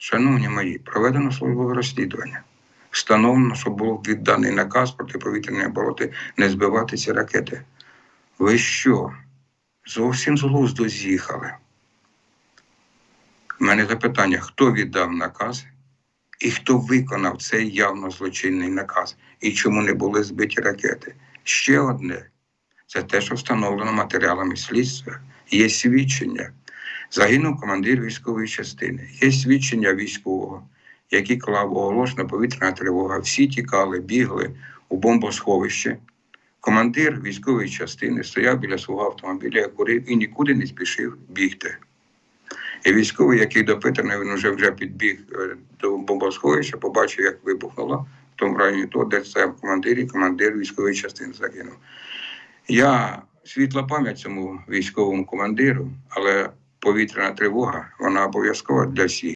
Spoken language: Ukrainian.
Шановні мої, проведено службове розслідування. Встановлено, що був відданий наказ протиповітряної оборони не збивати ці ракети. Ви що? Зовсім з глузду з'їхали. У мене запитання: хто віддав наказ і хто виконав цей явно злочинний наказ, і чому не були збиті ракети? Ще одне це те, що встановлено матеріалами слідства. Є свідчення. Загинув командир військової частини. Є свідчення військового, який клав оголошена повітряна тривога. Всі тікали, бігли у бомбосховище. Командир військової частини стояв біля свого автомобіля, курив і нікуди не спішив бігти. І військовий, який допитаний, він вже вже підбіг е, до бомбосховища, побачив, як вибухнуло в тому районі, то, де це командир і командир військової частини загинув. Я світла пам'ять цьому військовому командиру, але повітряна тривога вона обов'язкова для всіх.